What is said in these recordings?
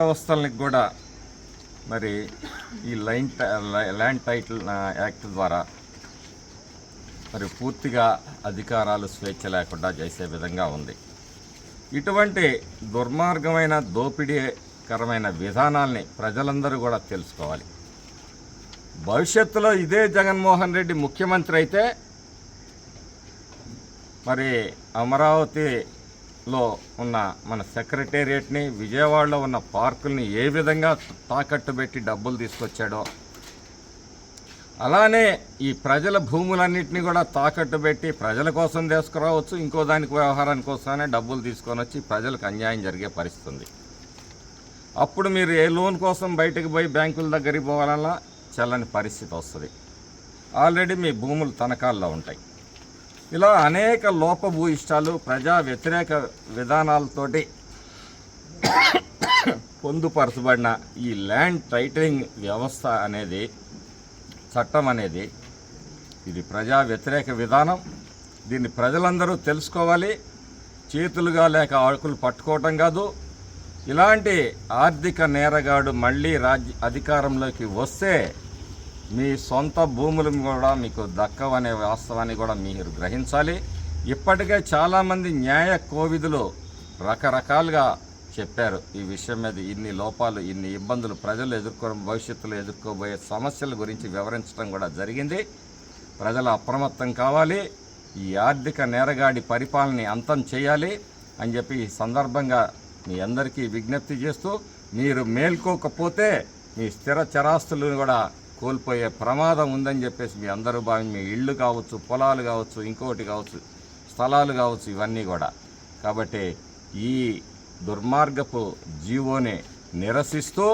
వ్యవస్థలకి కూడా మరి ఈ లైన్ లై- ల్యాండ్ టైటిల్ యాక్ట్ ద్వారా మరి పూర్తిగా అధికారాలు స్వేచ్ఛ లేకుండా చేసే విధంగా ఉంది. ఇటువంటి దుర్మార్గమైన దోపిడీకరమైన విధానాల్ని ప్రజలందరూ కూడా తెలుసుకోవాలి. భవిష్యత్తులో ఇదే జగన్మోహన్ రెడ్డి ముఖ్యమంత్రి అయితే మరి అమరావతి లో ఉన్న మన సెక్రటేరియట్ని విజయవాడలో ఉన్న పార్కుల్ని ఏ విధంగా తాకట్టు పెట్టి డబ్బులు తీసుకొచ్చాడో. అలానే ఈ ప్రజల భూములన్నింటినీ కూడా తాకట్టు పెట్టి ప్రజల కోసం తీసుకురావచ్చు ఇంకో దానికి వ్యవహారానికి కోసమే డబ్బులు తీసుకొని వచ్చి ప్రజలకు అన్యాయం జరిగే పరిస్థితుంది అప్పుడు మీరు ఏ లోన్ కోసం బయటకు పోయి బ్యాంకుల దగ్గరికి పోవాలన్నా చల్లని పరిస్థితి వస్తుంది. ఆల్రెడీ మీ భూములు తనఖాల్లో ఉంటాయి. ఇలా అనేక లోపభూయిష్టాలు ప్రజా వ్యతిరేక విధానాలతోటి పొందుపరచబడిన ఈ ల్యాండ్ టైటరింగ్ వ్యవస్థ అనేది చట్టం అనేది ఇది ప్రజా వ్యతిరేక విధానం. దీన్ని ప్రజలందరూ తెలుసుకోవాలి. చేతులుగా లేక ఆకులు పట్టుకోవటం కాదు. ఇలాంటి ఆర్థిక నేరగాడు మళ్ళీ రాజ్య అధికారంలోకి వస్తే మీ సొంత భూములు కూడా మీకు దక్కవనే వాస్తవాన్ని కూడా మీరు గ్రహించాలి. ఇప్పటికే చాలామంది న్యాయ కోవిధులు రకరకాలుగా చెప్పారు. ఈ విషయం మీద ఇన్ని లోపాలు ఇన్ని ఇబ్బందులు ప్రజలు ఎదుర్కో భవిష్యత్తులో ఎదుర్కోబోయే సమస్యల గురించి వివరించడం కూడా జరిగింది. ప్రజలు అప్రమత్తం కావాలి. ఈ ఆర్థిక నేరగాడి పరిపాలనని అంతం చేయాలి అని చెప్పి ఈ సందర్భంగా మీ అందరికీ విజ్ఞప్తి చేస్తూ మీరు మేల్కోకపోతే మీ స్థిర చరాస్తులను కూడా కోల్పోయే ప్రమాదం ఉందని చెప్పేసి మీ అందరూ భావించి మీ ఇళ్ళు కావచ్చు పొలాలు కావచ్చు ఇంకోటి కావచ్చు స్థలాలు కావచ్చు ఇవన్నీ కూడా. కాబట్టి ఈ దుర్మార్గపు జీవోని నిరసిస్తూ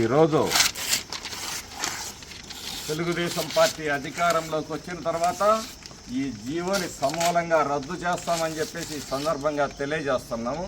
ఈరోజు తెలుగుదేశం పార్టీ అధికారంలోకి వచ్చిన తర్వాత ఈ జీవోని సమూలంగా రద్దు చేస్తామని చెప్పేసి ఈ సందర్భంగా తెలియజేస్తున్నాము.